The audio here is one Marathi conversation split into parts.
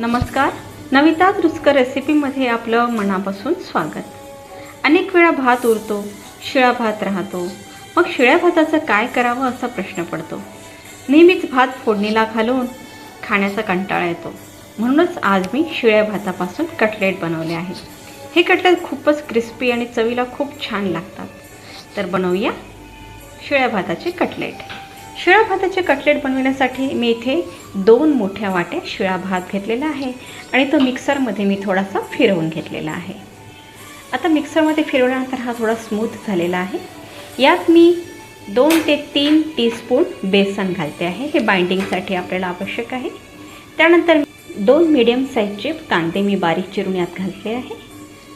नमस्कार. नविता रुचकर रेसिपीमध्ये आपलं मनापासून स्वागत. अनेक वेळा भात उरतो शिळा भात राहतो. मग शिळ्या भाताचं काय करावं असा प्रश्न पडतो. नेहमीच भात फोडणीला घालून खाण्याचा कंटाळा येतो. म्हणूनच आज मी शिळ्या भातापासून कटलेट बनवले आहे. हे कटलेट खूपच क्रिस्पी आणि चवीला खूप छान लागतात. तर बनवूया शिळ्या भाताचे कटलेट. शिळ्या भाताचे कटलेट बनवण्यासाठी मी इथे दोन मोठ्या वाट्या शिळा भात घेतलेला आहे आणि तो मिक्सरमध्ये मी थोडासा फिरवून घेतलेला आहे. आता मिक्सरमध्ये फिरवल्यानंतर हा थोडा स्मूथ झालेला आहे. यात मी दोन ते तीन टीस्पून बेसन घालते आहे. हे बाइंडिंगसाठी आपल्याला आवश्यक आहे. त्यानंतर दोन मिडियम साईजचे कांदे मी बारीक चिरून यात घातले आहे.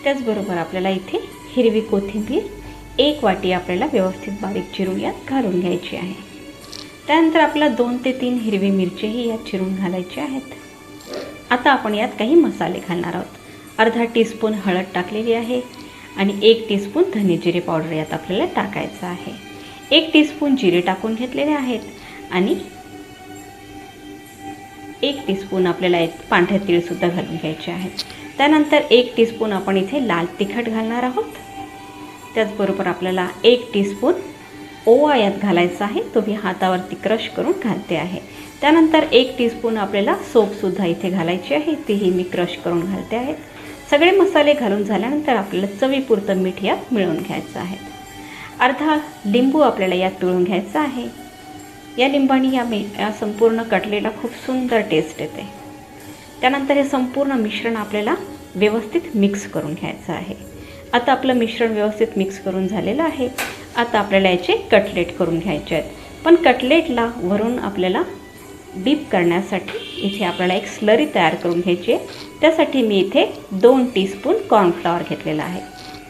त्याचबरोबर आपल्याला इथे हिरवी कोथिंबीर एक वाटी आपल्याला व्यवस्थित बारीक चिरून यात घालून घ्यायची आहे. त्यानंतर आपला दोन ते तीन हिरवी मिरचीही यात चिरून घालायची आहेत. आता आपण यात काही मसाले घालणार आहोत. अर्धा टीस्पून हळद टाकलेली आहे आणि एक टीस्पून धनेजिरे पावडर यात आपल्याला टाकायचं आहे. एक टीस्पून जिरे टाकून घेतलेले आहेत आणि एक टीस्पून आपल्याला एक पांढरे तीळसुद्धा घालून घ्यायचे आहेत. त्यानंतर एक टीस्पून आपण इथे लाल तिखट घालणार आहोत. त्याचबरोबर आपल्याला एक टीस्पून ओवा यात घालायचा आहे. तो मी हातावरती क्रश करून घालते आहे. त्यानंतर एक टीस्पून आपल्याला सोपसुद्धा इथे घालायची आहे. तीही मी क्रश करून घालते आहे. सगळे मसाले घालून झाल्यानंतर आपल्याला चवीपुरतं मीठ यात मिळवून घ्यायचं आहे. अर्धा लिंबू आपल्याला यात पिळून घ्यायचा आहे. या लिंबाने या मी या संपूर्ण कटलेला खूप सुंदर टेस्ट येते. त्यानंतर हे संपूर्ण मिश्रण आपल्याला व्यवस्थित मिक्स करून घ्यायचं आहे. आता आपलं मिश्रण व्यवस्थित मिक्स करून झालेलं आहे. आता आपल्याला याचे कटलेट करून घ्यायचे आहेत. पण कटलेटला वरून आपल्याला डीप करण्यासाठी इथे आपल्याला एक स्लरी तयार करून घ्यायची आहे. त्यासाठी मी इथे दोन टीस्पून कॉर्नफ्लॉवर घेतलेला आहे.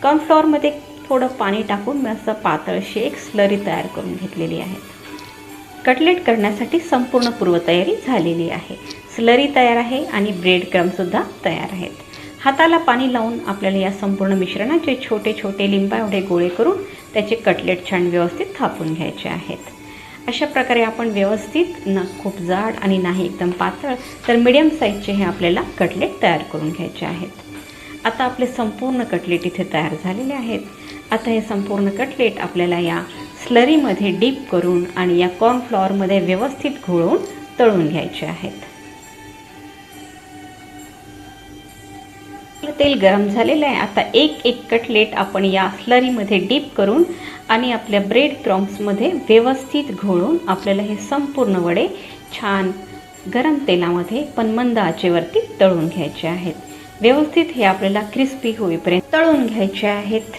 कॉर्नफ्लॉवरमध्ये थोडं पाणी टाकून मी असं पातळशी एक स्लरी तयार करून घेतलेली आहे. कटलेट करण्यासाठी संपूर्ण पूर्वतयारी झालेली आहे. स्लरी तयार आहे आणि ब्रेड क्रमसुद्धा तयार आहेत. हाताला पाणी लावून आपल्याला या संपूर्ण मिश्रणाचे छोटे छोटे लिंबा एवढे गोळे करून त्याचे कटलेट छान व्यवस्थित थापून घ्यायचे आहेत. अशा प्रकारे आपण व्यवस्थित ना खूप जाड आणि नाही एकदम पातळ तर मिडियम साईजचे हे आपल्याला कटलेट तयार करून घ्यायचे आहेत. आता आपले संपूर्ण कटलेट इथे तयार झालेले आहेत. आता हे संपूर्ण कटलेट आपल्याला या स्लरीमध्ये डीप करून आणि या कॉर्नफ्लॉवरमध्ये व्यवस्थित घोळवून तळून घ्यायचे आहेत. आपलं तेल गरम झालेलं आहे. आता एक एक कटलेट आपण या स्लरीमध्ये डीप करून आणि आपल्या ब्रेड क्रॉम्समध्ये व्यवस्थित घोळून आपल्याला हे संपूर्ण वडे छान गरम तेलामध्ये पण मंद आचेवरती तळून घ्यायचे आहेत. व्यवस्थित हे आपल्याला क्रिस्पी होईपर्यंत तळून घ्यायचे आहेत.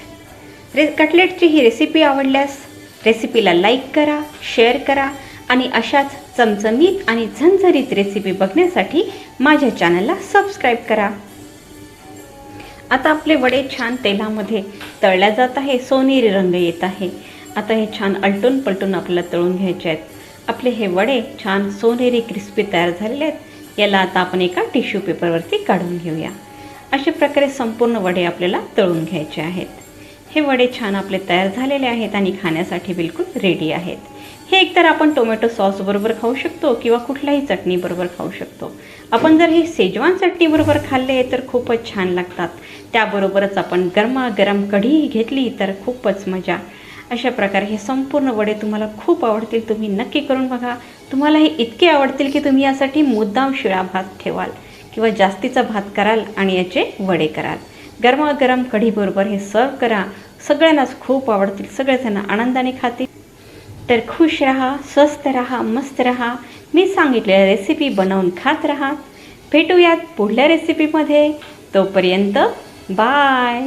रे कटलेटची ही रेसिपी आवडल्यास रेसिपीला लाईक करा शेअर करा आणि अशाच चमचमीत आणि झणझणीत रेसिपी बघण्यासाठी माझ्या चॅनलला सबस्क्राईब करा. आता आपले वडे छान तेलामध्ये तळल्या जात आहे सोनेरी रंग येत आहे. आता हे छान अलटून पलटून आपल्याला तळून घ्यायचे आहेत. आपले हे वडे छान सोनेरी क्रिस्पी तयार झालेले आहेत. याला आता आपण एका टिश्यू पेपरवरती काढून घेऊया. अशा प्रकारे संपूर्ण वडे आपल्याला तळून घ्यायचे आहेत. हे वडे छान आपले तयार झालेले आहेत आणि खाण्यासाठी बिलकुल रेडी आहेत. हे एकतर आपण टोमॅटो सॉसबरोबर खाऊ शकतो किंवा कुठल्याही चटणीबरोबर खाऊ शकतो. आपण जर हे सेजवान चटणीबरोबर खाल्ले तर खूपच छान लागतात. त्याबरोबरच आपण गरमागरम कढी घेतली तर खूपच मजा. अशा प्रकारे हे संपूर्ण वडे तुम्हाला खूप आवडतील तुम्ही नक्की करून बघा. तुम्हाला हे इतके आवडतील की तुम्ही यासाठी मुद्दाम शिळा भात ठेवाल किंवा जास्तीचा भात कराल आणि याचे वडे कराल. गरमागरम कढीबरोबर हे सर्व करा. सगळ्यांनाच खूप आवडतील सगळेजण आनंदाने खातील. तर खुश रहा स्वस्त रहा मस्त रहा. मी सांगितलेल्या रेसिपी बनवून खात राहा. भेटूयात पुढल्या रेसिपीमध्ये तोपर्यंत बाय